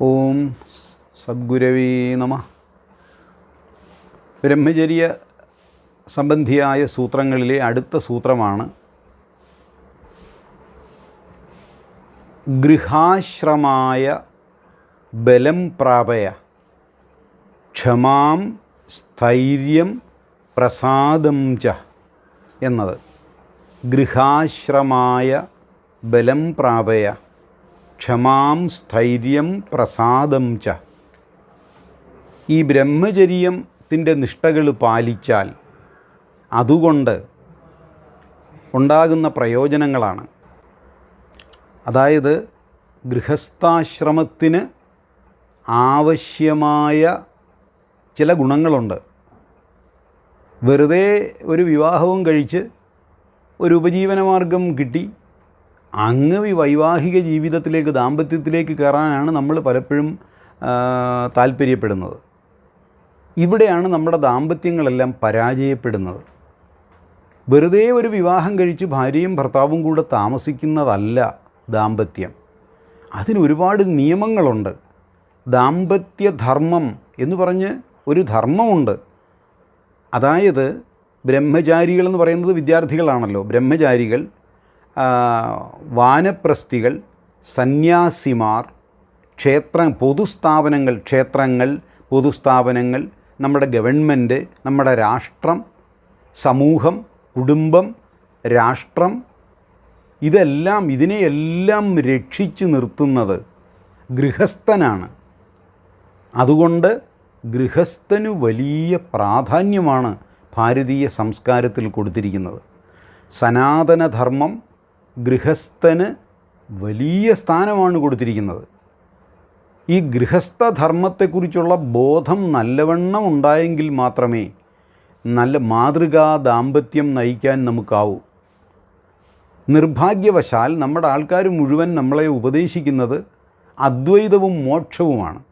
ഓം സദ്ഗുരവേ നമ. ബ്രഹ്മചര്യ സംബന്ധിയായ സൂത്രങ്ങളിലെ അടുത്ത സൂത്രമാണ് ഗൃഹാശ്രമായ ബലം പ്രാപയ. ക്ഷമാം സ്ഥൈര്യം പ്രസാദം ച എന്നത്. ഗൃഹാശ്രമായ ബലം പ്രാപയ. ക്ഷമാം സ്ഥൈര്യം പ്രസാദം ച. ഈ ബ്രഹ്മചര്യത്തിന്റെ നിഷ്ഠകൾ പാലിച്ചാൽ അതുകൊണ്ട് ഉണ്ടാകുന്ന പ്രയോജനങ്ങളാണ്. അതായത് ഗൃഹസ്ഥാശ്രമത്തിന് ആവശ്യമായ ചില ഗുണങ്ങളുണ്ട്. വെറുതെ ഒരു വിവാഹവും കഴിച്ച് ഒരു ഉപജീവനമാർഗം കിട്ടി അങ്ങ് വൈവാഹിക ജീവിതത്തിലേക്ക് ദാമ്പത്യത്തിലേക്ക് കയറാനാണ് നമ്മൾ പലപ്പോഴും താല്പര്യപ്പെടുന്നത്. ഇവിടെയാണ് നമ്മുടെ ദാമ്പത്യങ്ങളെല്ലാം പരാജയപ്പെടുന്നത്. വെറുതെ ഒരു വിവാഹം കഴിച്ച് ഭാര്യയും ഭർത്താവും കൂടെ താമസിക്കുന്നതല്ല ദാമ്പത്യം. അതിന് ഒരുപാട് നിയമങ്ങളുണ്ട്. ദാമ്പത്യധർമ്മം എന്ന് പറഞ്ഞ് ഒരു ധർമ്മമുണ്ട്. അതായത് ബ്രഹ്മചാരികൾ എന്ന് പറയുന്നത് വിദ്യാർത്ഥികളാണല്ലോ. ബ്രഹ്മചാരികൾ വാനപ്രസ്ഥികൾ സന്യാസിമാർ ക്ഷേത്ര പൊതുസ്ഥാപനങ്ങൾ ക്ഷേത്രങ്ങൾ പൊതുസ്ഥാപനങ്ങൾ നമ്മുടെ ഗവൺമെന്റ് നമ്മുടെ രാഷ്ട്രം സമൂഹം കുടുംബം രാഷ്ട്രം ഇതെല്ലാം ഇതിനെയെല്ലാം രക്ഷിച്ചു നിർത്തുന്നത് ഗൃഹസ്ഥനാണ്. അതുകൊണ്ട് ഗൃഹസ്ഥനു വലിയ പ്രാധാന്യമാണ് ഭാരതീയ സംസ്കാരത്തിൽ കൊടുത്തിരിക്കുന്നത്. സനാതനധർമ്മം ഗൃഹസ്ഥന് വലിയ സ്ഥാനമാണ് കൊടുത്തിരിക്കുന്നത്. ഈ ഗൃഹസ്ഥധർമ്മത്തെക്കുറിച്ചുള്ള ബോധം നല്ലവണ്ണം ഉണ്ടായെങ്കിൽ മാത്രമേ നല്ല മാതൃകാ ദാമ്പത്യം നയിക്കാൻ നമുക്കാവൂ. നിർഭാഗ്യവശാൽ നമ്മുടെ ആൾക്കാർ മുഴുവൻ നമ്മളെ ഉപദേശിക്കുന്നത് അദ്വൈതവും മോക്ഷവുമാണ്.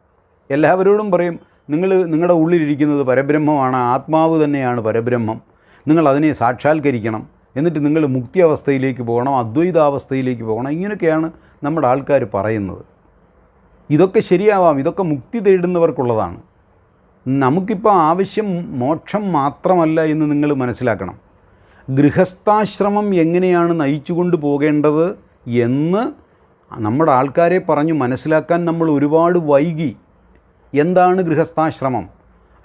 എല്ലാവരോടും പറയും നിങ്ങൾ നിങ്ങളുടെ ഉള്ളിലിരിക്കുന്നത് പരബ്രഹ്മമാണ് ആത്മാവ് തന്നെയാണ് പരബ്രഹ്മം. നിങ്ങൾ അതിനെ സാക്ഷാത്കരിക്കണം. എന്നിട്ട് നിങ്ങൾ മുക്തി അവസ്ഥയിലേക്ക് പോകണം അദ്വൈതാവസ്ഥയിലേക്ക് പോകണം. ഇങ്ങനെയൊക്കെയാണ് നമ്മുടെ ആൾക്കാർ പറയുന്നത്. ഇതൊക്കെ ശരിയാവാം. ഇതൊക്കെ മുക്തി തേടുന്നവർക്കുള്ളതാണ്. നമുക്കിപ്പോൾ ആവശ്യം മോക്ഷം മാത്രമല്ല എന്ന് നിങ്ങൾ മനസ്സിലാക്കണം. ഗൃഹസ്ഥാശ്രമം എങ്ങനെയാണ് നയിച്ചുകൊണ്ട് പോകേണ്ടത് എന്ന് നമ്മുടെ ആൾക്കാരെ പറഞ്ഞു മനസ്സിലാക്കാൻ നമ്മൾ ഒരുപാട് വൈകി. എന്താണ് ഗൃഹസ്ഥാശ്രമം?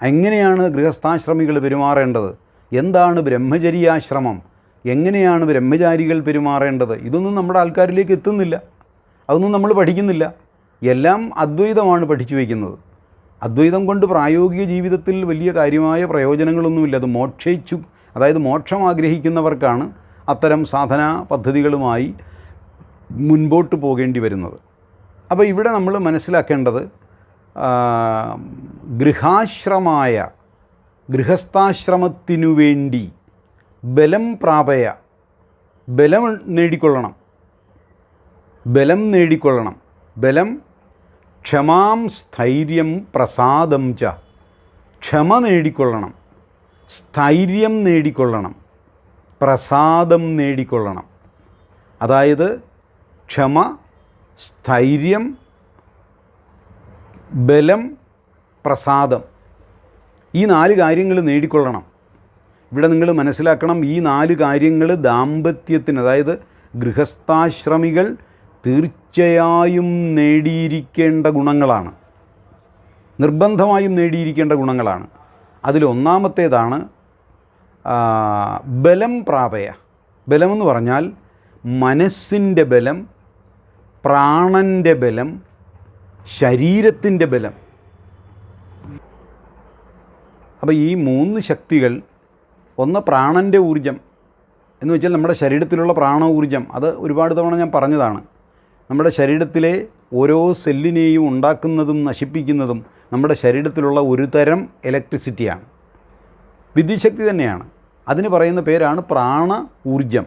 എങ്ങനെയാണ് ഗൃഹസ്ഥാശ്രമികൾ പെരുമാറേണ്ടത്? എന്താണ് ബ്രഹ്മചര്യാശ്രമം? എങ്ങനെയാണ് ബ്രഹ്മചാരികൾ പെരുമാറേണ്ടത്? ഇതൊന്നും നമ്മുടെ ആൾക്കാരിലേക്ക് എത്തുന്നില്ല. അതൊന്നും നമ്മൾ പഠിക്കുന്നില്ല. എല്ലാം അദ്വൈതമാണ് പഠിച്ചു വയ്ക്കുന്നത്. അദ്വൈതം കൊണ്ട് പ്രായോഗിക ജീവിതത്തിൽ വലിയ കാര്യമായ പ്രയോജനങ്ങളൊന്നുമില്ല. അത് മോക്ഷയിച്ചു അതായത് മോക്ഷം ആഗ്രഹിക്കുന്നവർക്കാണ് അത്തരം സാധനാ പദ്ധതികളുമായി മുൻപോട്ട് പോകേണ്ടി വരുന്നത്. അപ്പോൾ ഇവിടെ നമ്മൾ മനസ്സിലാക്കേണ്ടത് ഗൃഹാശ്രമായ ഗൃഹസ്ഥാശ്രമത്തിനു വേണ്ടി ബലം പ്രാപയ ബലം നേടിക്കൊള്ളണം ബലം നേടിക്കൊള്ളണം ബലം ക്ഷമാം സ്ഥൈര്യം പ്രസാദം ച ക്ഷമ നേടിക്കൊള്ളണം. സ്ഥൈര്യം നേടിക്കൊള്ളണം. പ്രസാദം നേടിക്കൊള്ളണം. അതായത് ക്ഷമ സ്ഥൈര്യം ബലം പ്രസാദം. ഈ നാല് കാര്യങ്ങൾ നേടിക്കൊള്ളണം. ഇവിടെ നിങ്ങൾ മനസ്സിലാക്കണം ഈ നാല് കാര്യങ്ങൾ ദാമ്പത്യത്തിന് അതായത് ഗൃഹസ്ഥാശ്രമികൾ തീർച്ചയായും നേടിയിരിക്കേണ്ട ഗുണങ്ങളാണ്. നിർബന്ധമായും നേടിയിരിക്കേണ്ട ഗുണങ്ങളാണ്. അതിലൊന്നാമത്തേതാണ് ബലം പ്രാപയ. ബലമെന്ന് പറഞ്ഞാൽ മനസ്സിന്റെ ബലം പ്രാണന്റെ ബലം ശരീരത്തിന്റെ ബലം. അപ്പോൾ ഈ മൂന്ന് ശക്തികൾ ഒന്ന് പ്രാണന്റെ ഊർജം എന്ന് വെച്ചാൽ നമ്മുടെ ശരീരത്തിലുള്ള പ്രാണ ഊർജം അത് ഒരുപാട് തവണ ഞാൻ പറഞ്ഞതാണ്. നമ്മുടെ ശരീരത്തിലെ ഓരോ സെല്ലിനെയും ഉണ്ടാക്കുന്നതും നശിപ്പിക്കുന്നതും നമ്മുടെ ശരീരത്തിലുള്ള ഒരു തരം ഇലക്ട്രിസിറ്റിയാണ് വിദ്യുശക്തി തന്നെയാണ്. അതിന് പറയുന്ന പേരാണ് പ്രാണ ഊർജം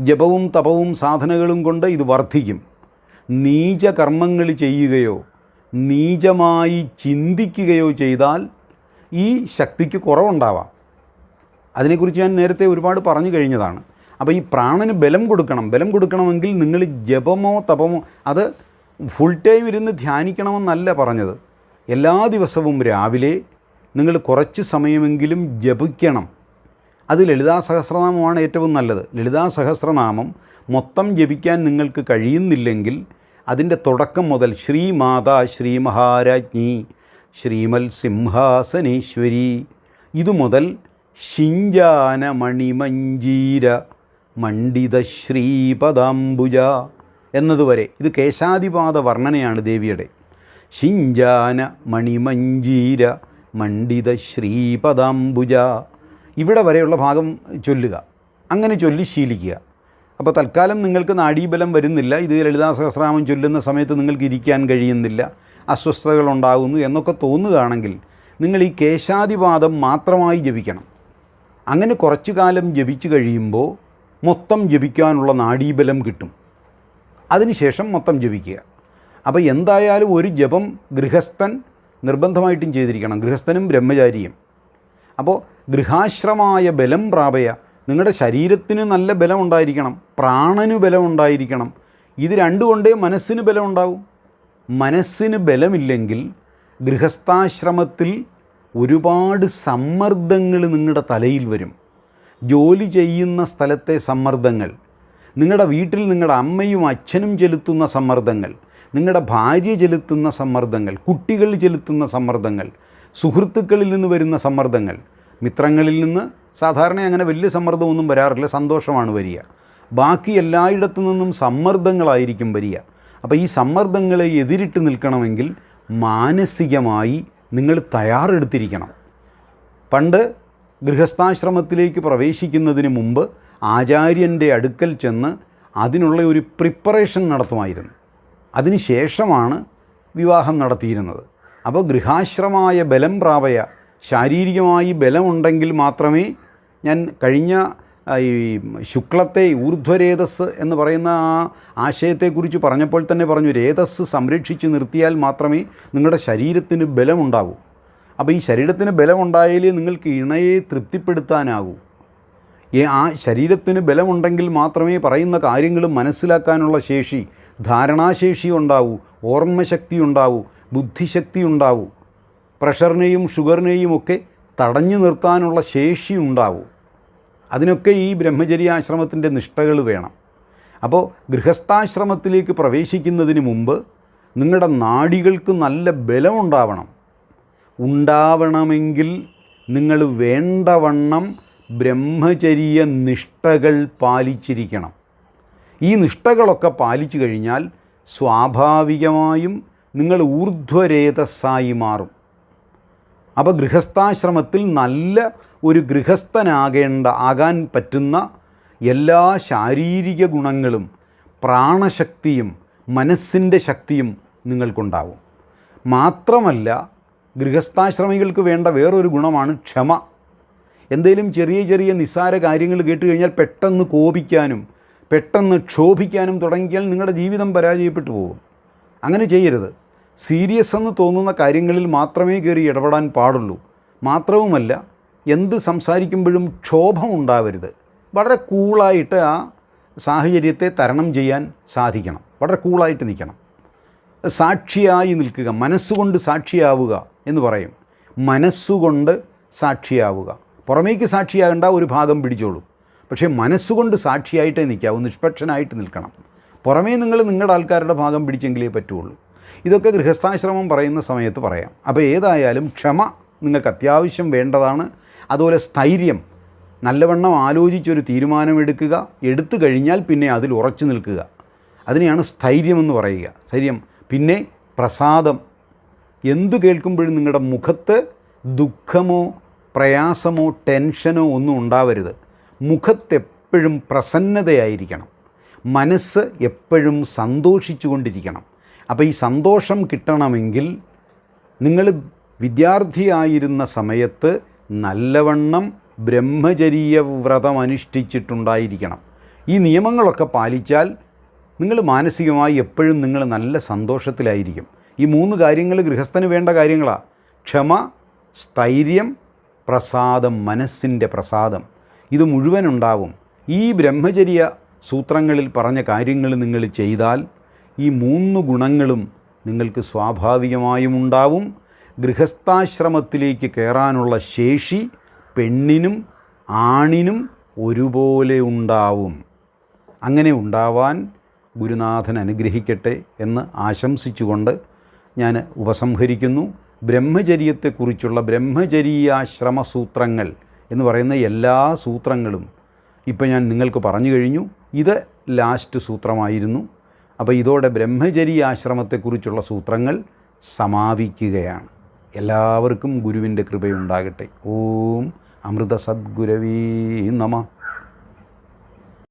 ജപവും തപവും സാധനകളും കൊണ്ട് ഇത് വർദ്ധിക്കും. നീച കർമ്മങ്ങൾ ചെയ്യുകയോ നീചമായി ചിന്തിക്കുകയോ ചെയ്താൽ ഈ ശക്തിക്ക് കുറവുണ്ടാവാം. അതിനെക്കുറിച്ച് ഞാൻ നേരത്തെ ഒരുപാട് പറഞ്ഞു കഴിഞ്ഞതാണ്. അപ്പോൾ ഈ പ്രാണന് ബലം കൊടുക്കണം. ബലം കൊടുക്കണമെങ്കിൽ നിങ്ങൾ ജപമോ തപമോ അത് ഫുൾ ടൈം ഇരുന്ന് ധ്യാനിക്കണമെന്നല്ല പറഞ്ഞത്. എല്ലാ ദിവസവും രാവിലെ നിങ്ങൾ കുറച്ച് സമയമെങ്കിലും ജപിക്കണം. അത് ലളിതാ സഹസ്രനാമമാണ് ഏറ്റവും നല്ലത്. ലളിതാ സഹസ്രനാമം മൊത്തം ജപിക്കാൻ നിങ്ങൾക്ക് കഴിയുന്നില്ലെങ്കിൽ അതിന്റെ തുടക്കം മുതൽ ശ്രീമാതാ ശ്രീ മഹാരാജ്ഞി ശ്രീമൽ സിംഹാസനേശ്വരി ഇതുമുതൽ ശിഞ്ചാന മണിമഞ്ജീര മണ്ഡിത ശ്രീപദാംബുജ എന്നതുവരെ. ഇത് കേശാദിപാത വർണനയാണ് ദേവിയുടെ. ശിഞ്ചാന മണിമഞ്ജീര മണ്ഡിത ശ്രീപദാംബുജ. ഇവിടെ വരെയുള്ള ഭാഗം ചൊല്ലുക. അങ്ങനെ ചൊല്ലി ശീലിക്കുക. അപ്പോൾ തൽക്കാലം നിങ്ങൾക്ക് നാഡീബലം വരുന്നില്ല. ഇത് ലളിതാ സഹസ്രാമം ചൊല്ലുന്ന സമയത്ത് നിങ്ങൾക്ക് ഇരിക്കാൻ കഴിയുന്നില്ല. അസ്വസ്ഥതകളുണ്ടാകുന്നു എന്നൊക്കെ തോന്നുകയാണെങ്കിൽ നിങ്ങൾ ഈ കേശാദിപാദം മാത്രമായി ജപിക്കണം. അങ്ങനെ കുറച്ചു കാലം ജപിച്ചു കഴിയുമ്പോൾ മൊത്തം ജപിക്കാനുള്ള നാഡീബലം കിട്ടും. അതിനുശേഷം മൊത്തം ജപിക്കുക. അപ്പോൾ എന്തായാലും ഒരു ജപം ഗൃഹസ്ഥൻ നിർബന്ധമായിട്ടും ചെയ്തിരിക്കണം. ഗൃഹസ്ഥനും ബ്രഹ്മചാരിയും. അപ്പോൾ ഗൃഹാശ്രമായ ബലം പ്രാപയ. നിങ്ങളുടെ ശരീരത്തിന് നല്ല ബലം ഉണ്ടായിരിക്കണം. പ്രാണന് ബലം ഉണ്ടായിരിക്കണം. ഇത് രണ്ടുകൊണ്ടേ മനസ്സിന് ബലം ഉണ്ടാവും. മനസ്സിന് ബലമില്ലെങ്കിൽ ഗൃഹസ്ഥാശ്രമത്തിൽ ഒരുപാട് സമ്മർദ്ദങ്ങൾ നിങ്ങളുടെ തലയിൽ വരും. ജോലി ചെയ്യുന്ന സ്ഥലത്തെ സമ്മർദ്ദങ്ങൾ. നിങ്ങളുടെ വീട്ടിൽ നിങ്ങളുടെ അമ്മയും അച്ഛനും ചെലുത്തുന്ന സമ്മർദ്ദങ്ങൾ. നിങ്ങളുടെ ഭാര്യ ചെലുത്തുന്ന സമ്മർദ്ദങ്ങൾ കുട്ടികൾ ചെലുത്തുന്ന സമ്മർദ്ദങ്ങൾ സുഹൃത്തുക്കളിൽ നിന്ന് വരുന്ന സമ്മർദ്ദങ്ങൾ മിത്രങ്ങളിൽ നിന്ന് സാധാരണ അങ്ങനെ വലിയ സമ്മർദ്ദമൊന്നും വരാറില്ല സന്തോഷമാണ് വരിക. ബാക്കി എല്ലായിടത്തു നിന്നും സമ്മർദ്ദങ്ങളായിരിക്കും വരിക. അപ്പോൾ ഈ സമ്മർദ്ദങ്ങളെ എതിരിട്ട് നിൽക്കണമെങ്കിൽ മാനസികമായി നിങ്ങൾ തയ്യാറെടുത്തിരിക്കണം. പണ്ട് ഗൃഹസ്ഥാശ്രമത്തിലേക്ക് പ്രവേശിക്കുന്നതിന് മുമ്പ് ആചാര്യന്റെ അടുക്കൽ ചെന്ന് അതിനുള്ള ഒരു പ്രിപ്പറേഷൻ നടത്തുമായിരുന്നു. അതിനുശേഷമാണ് വിവാഹം നടത്തിയിരുന്നത്. അപ്പോൾ ഗൃഹാശ്രമായ ബലം പ്രാപയ ശാരീരികമായി ബലമുണ്ടെങ്കിൽ മാത്രമേ ഞാൻ കഴിഞ്ഞ ഈ ശുക്ലത്തെ ഊർധ്വരേതസ് എന്ന് പറയുന്ന ആ ആശയത്തെക്കുറിച്ച് പറഞ്ഞപ്പോൾ തന്നെ പറഞ്ഞു രേതസ് സംരക്ഷിച്ച് നിർത്തിയാൽ മാത്രമേ നിങ്ങളുടെ ശരീരത്തിന് ബലമുണ്ടാകൂ. അപ്പോൾ ഈ ശരീരത്തിന് ബലമുണ്ടായാലേ നിങ്ങൾക്ക് ഇണയെ തൃപ്തിപ്പെടുത്താനാകൂ. ആ ശരീരത്തിന് ബലമുണ്ടെങ്കിൽ മാത്രമേ പറയുന്ന കാര്യങ്ങൾ മനസ്സിലാക്കാനുള്ള ശേഷി ധാരണാശേഷി ഉണ്ടാവൂ ഓർമ്മശക്തി ഉണ്ടാവൂ ബുദ്ധിശക്തി ഉണ്ടാവൂ. പ്രഷറിനെയും ഷുഗറിനെയും ഒക്കെ തടഞ്ഞു നിർത്താനുള്ള ശേഷി ഉണ്ടാവൂ. അതിനൊക്കെ ഈ ബ്രഹ്മചര്യാശ്രമത്തിന്റെ നിഷ്ഠകൾ വേണം. അപ്പോൾ ഗൃഹസ്ഥാശ്രമത്തിലേക്ക് പ്രവേശിക്കുന്നതിന് മുമ്പ് നിങ്ങളുടെ നാടികൾക്ക് നല്ല ബലമുണ്ടാവണം. ഉണ്ടാവണമെങ്കിൽ നിങ്ങൾ വേണ്ടവണ്ണം ബ്രഹ്മചര്യ നിഷ്ഠകൾ പാലിച്ചിരിക്കണം. ഈ നിഷ്ഠകളൊക്കെ പാലിച്ചു കഴിഞ്ഞാൽ സ്വാഭാവികമായും നിങ്ങൾ ഊർധ്വരേതസ്സായി മാറും. അപ്പോൾ ഗൃഹസ്ഥാശ്രമത്തിൽ നല്ല ഒരു ഗൃഹസ്ഥനാകേണ്ട ആകാൻ പറ്റുന്ന എല്ലാ ശാരീരിക ഗുണങ്ങളും പ്രാണശക്തിയും മനസ്സിന്റെ ശക്തിയും നിങ്ങൾക്കുണ്ടാവും. മാത്രമല്ല ഗൃഹസ്ഥാശ്രമികൾക്ക് വേണ്ട വേറൊരു ഗുണമാണ് ക്ഷമ. എന്തേലും ചെറിയ ചെറിയ നിസ്സാര കാര്യങ്ങൾ കേട്ട് കഴിഞ്ഞാൽ പെട്ടെന്ന് കോപിക്കാനും പെട്ടെന്ന് ക്ഷോഭിക്കാനും തുടങ്ങിയാൽ നിങ്ങളുടെ ജീവിതം പരാജയപ്പെട്ടു പോകും. അങ്ങനെ ചെയ്യരുത്. സീരിയസ് എന്ന് തോന്നുന്ന കാര്യങ്ങളിൽ മാത്രമേ കയറി ഇടപെടാൻ പാടുള്ളൂ. മാത്രവുമല്ല എന്ത് സംസാരിക്കുമ്പോഴും ക്ഷോഭം ഉണ്ടാവരുത്. വളരെ കൂളായിട്ട് ആ സാഹചര്യത്തെ തരണം ചെയ്യാൻ സാധിക്കണം. വളരെ കൂളായിട്ട് നിൽക്കണം. സാക്ഷിയായി നിൽക്കുക. മനസ്സുകൊണ്ട് സാക്ഷിയാവുക എന്ന് പറയും. മനസ്സുകൊണ്ട് സാക്ഷിയാവുക. പുറമേക്ക് സാക്ഷിയാകേണ്ട ഒരു ഭാഗം പിടിച്ചോളൂ. പക്ഷേ മനസ്സുകൊണ്ട് സാക്ഷിയായിട്ടേ നിൽക്കാവൂ നിഷ്പക്ഷനായിട്ട് നിൽക്കണം. പുറമേ നിങ്ങൾ നിങ്ങളുടെ ആൾക്കാരുടെ ഭാഗം പിടിച്ചെങ്കിലേ പറ്റുള്ളൂ. ഇതൊക്കെ ഗൃഹസ്ഥാശ്രമം പറയുന്ന സമയത്ത് പറയാം. അപ്പോൾ ഏതായാലും ക്ഷമ നിങ്ങൾക്ക് അത്യാവശ്യം വേണ്ടതാണ്. അതുപോലെ സ്ഥൈര്യം. നല്ലവണ്ണം ആലോചിച്ചൊരു തീരുമാനമെടുക്കുക. എടുത്തു കഴിഞ്ഞാൽ പിന്നെ അതിൽ ഉറച്ചു നിൽക്കുക. അതിനെയാണ് സ്ഥൈര്യമെന്ന് പറയുക. സ്ഥൈര്യം. പിന്നെ പ്രസാദം. എന്തു കേൾക്കുമ്പോഴും നിങ്ങളുടെ മുഖത്ത് ദുഃഖമോ പ്രയാസമോ ടെൻഷനോ ഒന്നും ഉണ്ടാവരുത്. മുഖത്തെപ്പോഴും പ്രസന്നതയായിരിക്കണം. മനസ്സ് എപ്പോഴും സന്തോഷിച്ചുകൊണ്ടിരിക്കണം. അപ്പോൾ ഈ സന്തോഷം കിട്ടണമെങ്കിൽ നിങ്ങൾ വിദ്യാർത്ഥിയായിരുന്ന സമയത്ത് നല്ലവണ്ണം ബ്രഹ്മചര്യ വ്രതം അനുഷ്ഠിച്ചിട്ടുണ്ടായിരിക്കണം. ഈ നിയമങ്ങളൊക്കെ പാലിച്ചാൽ നിങ്ങൾ മാനസികമായി എപ്പോഴും നിങ്ങൾ നല്ല സന്തോഷത്തിലായിരിക്കും. ഈ മൂന്ന് കാര്യങ്ങൾ ഗൃഹസ്ഥന് വേണ്ട കാര്യങ്ങളാണ് ക്ഷമ സ്ഥൈര്യം പ്രസാദം മനസ്സിന്റെ പ്രസാദം. ഇത് മുഴുവൻ ഉണ്ടാവും ഈ ബ്രഹ്മചര്യ സൂത്രങ്ങളിൽ പറഞ്ഞ കാര്യങ്ങൾ നിങ്ങൾ ചെയ്താൽ ഈ മൂന്ന് ഗുണങ്ങളും നിങ്ങൾക്ക് സ്വാഭാവികമായും ഉണ്ടാവും. ഗൃഹസ്ഥാശ്രമത്തിലേക്ക് കയറാനുള്ള ശേഷി പെണ്ണിനും ആണിനും ഒരുപോലെ ഉണ്ടാവും. അങ്ങനെ ഉണ്ടാവാൻ ഗുരുനാഥൻ അനുഗ്രഹിക്കട്ടെ എന്ന് ആശംസിച്ചുകൊണ്ട് ഞാൻ ഉപസംഹരിക്കുന്നു. ബ്രഹ്മചര്യത്തെക്കുറിച്ചുള്ള ബ്രഹ്മചര്യാശ്രമ സൂത്രങ്ങൾ എന്ന് പറയുന്ന എല്ലാ സൂത്രങ്ങളും ഇപ്പോൾ ഞാൻ നിങ്ങൾക്ക് പറഞ്ഞു കഴിഞ്ഞു. ഇത് ലാസ്റ്റ് സൂത്രമായിരുന്നു. അപ്പോൾ ഇതോടെ ബ്രഹ്മചര്യാശ്രമത്തെക്കുറിച്ചുള്ള സൂത്രങ്ങൾ സമാപിക്കുകയാണ്. എല്ലാവർക്കും ഗുരുവിന്റെ കൃപയുണ്ടാകട്ടെ. ഓം അമൃത സദ്ഗുരവീ നമ.